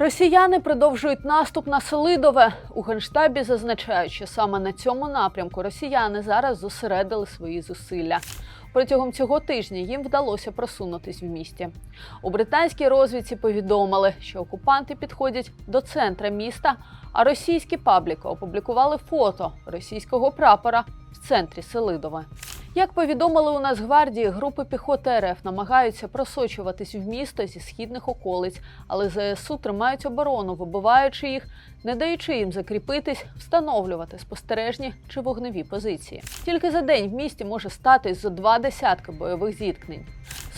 Росіяни продовжують наступ на Селидове. У генштабі зазначають, що саме на цьому напрямку росіяни зараз зосередили свої зусилля. Протягом цього тижня їм вдалося просунутись в місті. У британській розвідці повідомили, що окупанти підходять до центра міста, а російські пабліки опублікували фото російського прапора в центрі Селидове. Як повідомили у Нацгвардії, групи піхоти РФ намагаються просочуватись в місто зі східних околиць, але ЗСУ тримають оборону, вибиваючи їх, не даючи їм закріпитись, встановлювати спостережні чи вогневі позиції. Тільки за день в місті може статись зо два десятки бойових зіткнень.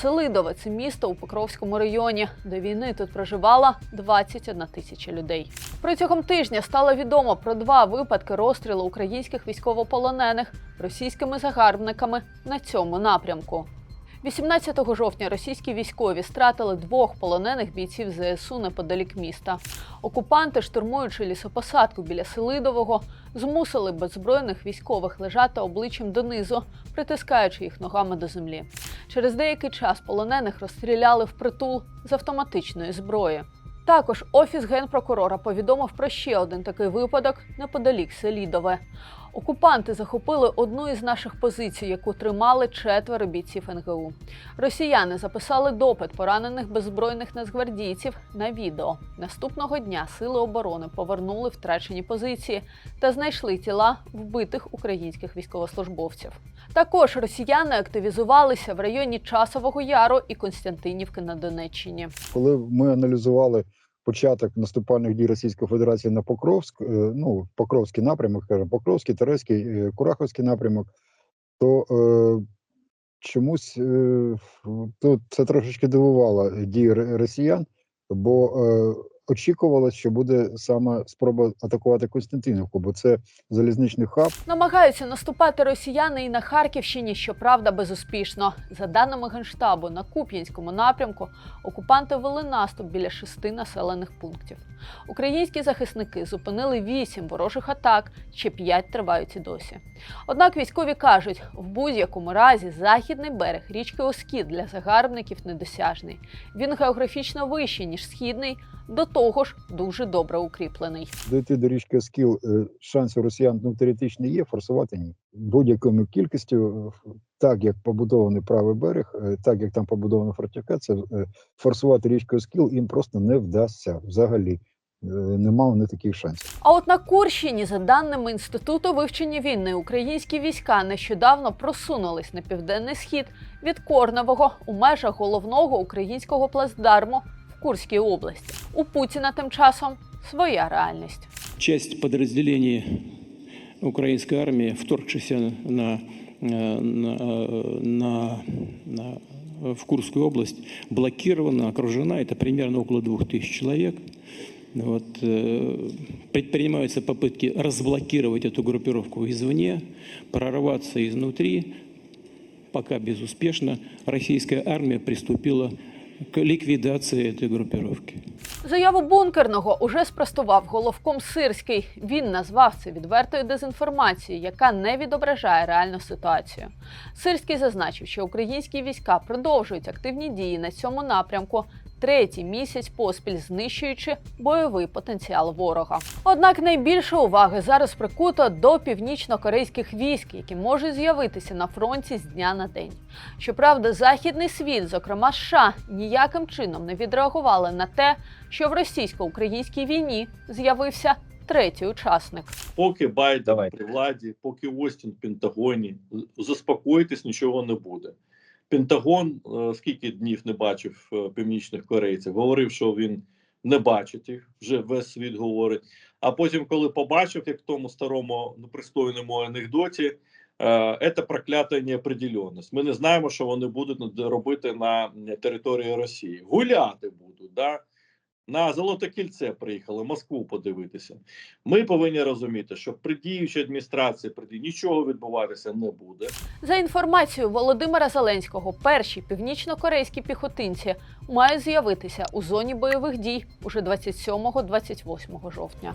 Селидове це місто у Покровському районі. До війни тут проживала 21 тисяча людей. Протягом тижня стало відомо про два випадки розстрілу українських військовополонених російськими загарбниками на цьому напрямку. 18 жовтня російські військові стратили двох полонених бійців ЗСУ неподалік міста. Окупанти, штурмуючи лісопосадку біля Селидового, змусили беззбройних військових лежати обличчям донизу, притискаючи їх ногами до землі. Через деякий час полонених розстріляли впритул з автоматичної зброї. Також офіс генпрокурора повідомив про ще один такий випадок неподалік Селідове. Окупанти захопили одну із наших позицій, яку тримали четверо бійців НГУ. Росіяни записали допит поранених беззбройних нацгвардійців на відео. Наступного дня сили оборони повернули втрачені позиції та знайшли тіла вбитих українських військовослужбовців. Також росіяни активізувалися в районі Часового Яру і Константинівки на Донеччині. Коли ми аналізували початок наступальних дій Російської Федерації на Покровськ, е, ну Покровський напрямок, скажімо, Покровський, Терезький, е, Кураховський напрямок, то е, чомусь е, тут це трошечки дивувало дії росіян, бо е, очікувалось, що буде саме спроба атакувати Константинівку, бо це залізничний хаб. Намагаються наступати росіяни і на Харківщині, щоправда, безуспішно. За даними генштабу, на Куп'янському напрямку окупанти вели наступ біля шести населених пунктів. Українські захисники зупинили вісім ворожих атак, ще п'ять тривають і досі. Однак військові кажуть, в будь-якому разі західний берег річки Оскід для загарбників недосяжний. Він географічно вищий ніж східний, до того ж дуже добре укріплений. Дойти до річки Оскіл е, шанси росіян ну, теоретично є, форсувати ні. Будь-якою кількістю, е, так як побудований правий берег, е, так як там побудована фортифікація, форсувати річку Оскіл їм просто не вдасться взагалі. Нема них таких шансів. А от на Курщині, за даними Інституту вивчення війни, українські війська нещодавно просунулись на південний схід від Корневого у межах головного українського плацдарму Курській області. У Путіна тим часом своя реальність. часть подразделений украинской армии, вторгшихся на, э, на, э, на, на- в Курскую область, блокирована, окружена. Это примерно около двух тысяч человек. Вот, э, предпринимаются попытки разблокировать эту группировку извне, прорваться изнутри. Пока безуспешно российская армия приступила к цієї групіровки. Заяву бункерного уже спростував головком Сирський. Він назвав це відвертою дезінформацією, яка не відображає реальну ситуацію. Сирський зазначив, що українські війська продовжують активні дії на цьому напрямку. Третій місяць поспіль знищуючи бойовий потенціал ворога. Однак найбільше уваги зараз прикуто до північно-корейських військ, які можуть з'явитися на фронті з дня на день. Щоправда, західний світ, зокрема США, ніяким чином не відреагували на те, що в російсько-українській війні з'явився третій учасник. Поки Байден Давайте. при владі, поки Остін в Пентагоні, заспокоїтись нічого не буде. Пентагон е, скільки днів не бачив е, північних корейців, говорив, що він не бачить їх, вже весь світ говорить. А потім, коли побачив, як в тому старому непристойному анекдоті, е, це проклята неопределеність. Ми не знаємо, що вони будуть робити на території Росії. Гуляти будуть, да? На Золоте кільце приїхали, Москву подивитися. Ми повинні розуміти, що при діючій адміністрації при дії нічого відбуватися не буде. За інформацією Володимира Зеленського, перші північно-корейські піхотинці мають з'явитися у зоні бойових дій уже 27-28 жовтня.